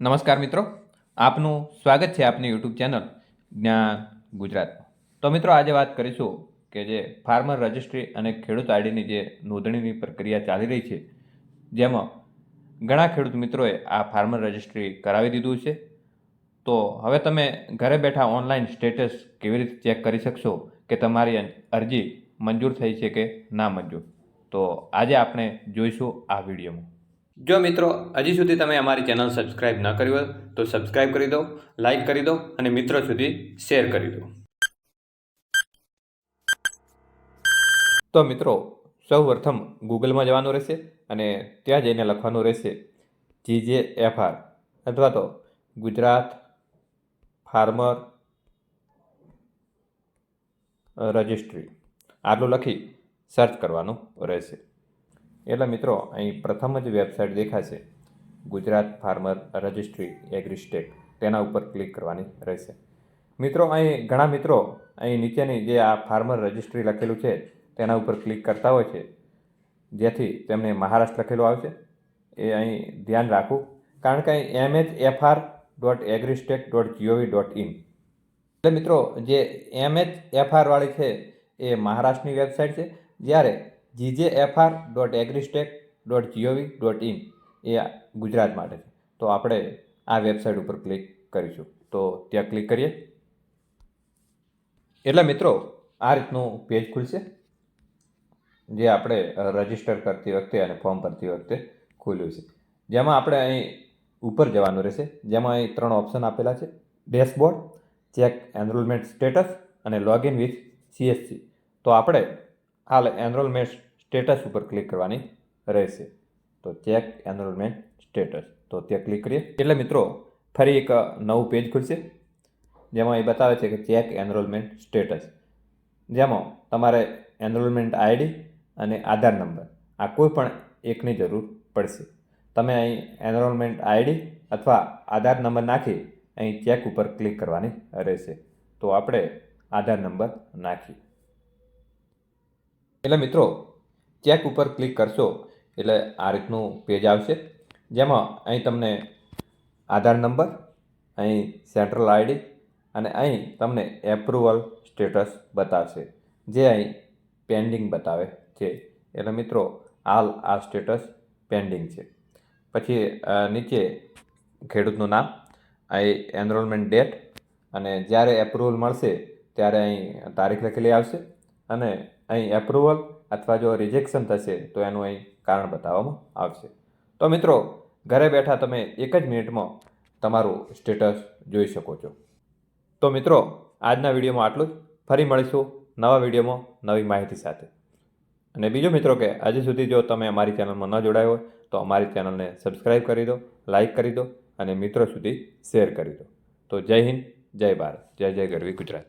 નમસ્કાર મિત્રો. આપનું સ્વાગત છે આપની યુટ્યુબ ચેનલ જ્ઞાન ગુજરાત. તો મિત્રો, આજે વાત કરીશું કે જે ફાર્મર રજિસ્ટ્રી અને ખેડૂત આઈડીની જે નોંધણીની પ્રક્રિયા ચાલી રહી છે, જેમાં ઘણા ખેડૂત મિત્રોએ આ ફાર્મર રજિસ્ટ્રી કરાવી દીધું છે. તો હવે તમે ઘરે બેઠા ઓનલાઈન સ્ટેટસ કેવી રીતે ચેક કરી શકશો કે તમારી અરજી મંજૂર થઈ છે કે ના મંજૂર? તો આજે આપણે જોઈશું આ વિડીયોમાં. જો મિત્રો, હજી સુધી તમે અમારી ચેનલ સબસ્ક્રાઇબ ન કરી હોય, તો સબસ્ક્રાઇબ કરી દો, લાઇક કરી દો અને મિત્રો સુધી શેર કરી દો. તો મિત્રો સૌ પ્રથમ ગૂગલમાં જવાનું રહેશે અને ત્યાં જઈને લખવાનું રહેશે જી જે એફ આર અથવા તો ગુજરાત ફાર્મર રજિસ્ટ્રી. આટલું લખી સર્ચ કરવાનું રહેશે. એટલે મિત્રો, અહીં પ્રથમ જ વેબસાઇટ દેખાશે ગુજરાત ફાર્મર રજિસ્ટ્રી એગ્રીસ્ટેટ. તેના ઉપર ક્લિક કરવાની રહેશે. મિત્રો, અહીં ઘણા મિત્રો અહીં નીચેની જે આ ફાર્મર રજિસ્ટ્રી લખેલું છે, તેના ઉપર ક્લિક કરતા હોય છે. જેથી તેમને મહારાષ્ટ્ર લખેલું આવશે. એ અહીં ધ્યાન રાખવું. કારણ કે અહીં M H F R dot agristack dot gov dot in એટલે મિત્રો, જે એમ એચ એફ આરવાળી છે, એ મહારાષ્ટ્રની વેબસાઇટ છે. જ્યારે GJ FR dot agristack dot gov dot in એ ગુજરાત માટે છે. તો આપણે આ વેબસાઇટ ઉપર ક્લિક કરીશું. તો ત્યાં ક્લિક કરીએ. એટલે મિત્રો, આ રીતનું પેજ ખુલશે, જે આપણે રજિસ્ટર કરતી વખતે અને ફોર્મ ભરતી વખતે ખુલ્યું છે. જેમાં આપણે અહીં ઉપર જવાનું રહેશે. જેમાં અહીં ત્રણ ઓપ્શન આપેલા છે. ડેશબોર્ડ, ચેક એનરોલમેન્ટ સ્ટેટસ અને લોગિન વિથ સીએસસી તો આપણે હાલ એનરોલમેન્ટ સ્ટેટસ ઉપર ક્લિક કરવાની રહેશે. તો ચેક એનરોલમેન્ટ સ્ટેટસ તો ત્યાં ક્લિક કરીએ. એટલે મિત્રો, ફરી એક નવું પેજ ખુલશે. જેમાં એ બતાવે છે કે ચેક એનરોલમેન્ટ સ્ટેટસ જેમાં તમારે એનરોલમેન્ટ આઈડી અને આધાર નંબર, આ કોઈ પણ એકની જરૂર પડશે. તમે અહીં એનરોલમેન્ટ આઈડી અથવા આધાર નંબર નાખી અહીં ચેક ઉપર ક્લિક કરવાની રહેશે. તો આપણે આધાર નંબર નાખીએ. એટલે મિત્રો ચેક ઉપર ક્લિક કરશો, એટલે આ રીતનું પેજ આવશે. જેમાં અહીં તમને આધાર નંબર અહીં સેન્ટ્રલ આઈડી અને અહીં તમને એપ્રુવલ સ્ટેટસ બતાવશે, જે અહીં પેન્ડિંગ બતાવે છે. એટલે મિત્રો, હાલ આ સ્ટેટસ પેન્ડિંગ છે. પછી નીચે ખેડૂતનું નામ, અહીં એનરોલમેન્ટ ડેટ અને જ્યારે એપ્રુવલ મળશે, ત્યારે અહીં તારીખ લખેલી આવશે અને અહીં એપ્રુવલ અથવા જો રિજેક્શન થશે, તો એનું અહીં કારણ બતાવવામાં આવશે. તો મિત્રો, ઘરે બેઠા તમે એક જ મિનિટમાં તમારું સ્ટેટસ જોઈ શકો છો. તો મિત્રો, આજના વિડીયોમાં આટલું જ. ફરી મળીશું નવા વિડીયોમાં નવી માહિતી સાથે. અને બીજો મિત્રો કે હજી સુધી જો તમે અમારી ચેનલમાં ન જોડાયો હોય, તો અમારી ચેનલને સબસ્ક્રાઈબ કરી દો લાઇક કરી દો અને મિત્રો સુધી શેર કરી દો. તો જય હિન્દ, જય ભારત, જય જય ગરવી ગુજરાત.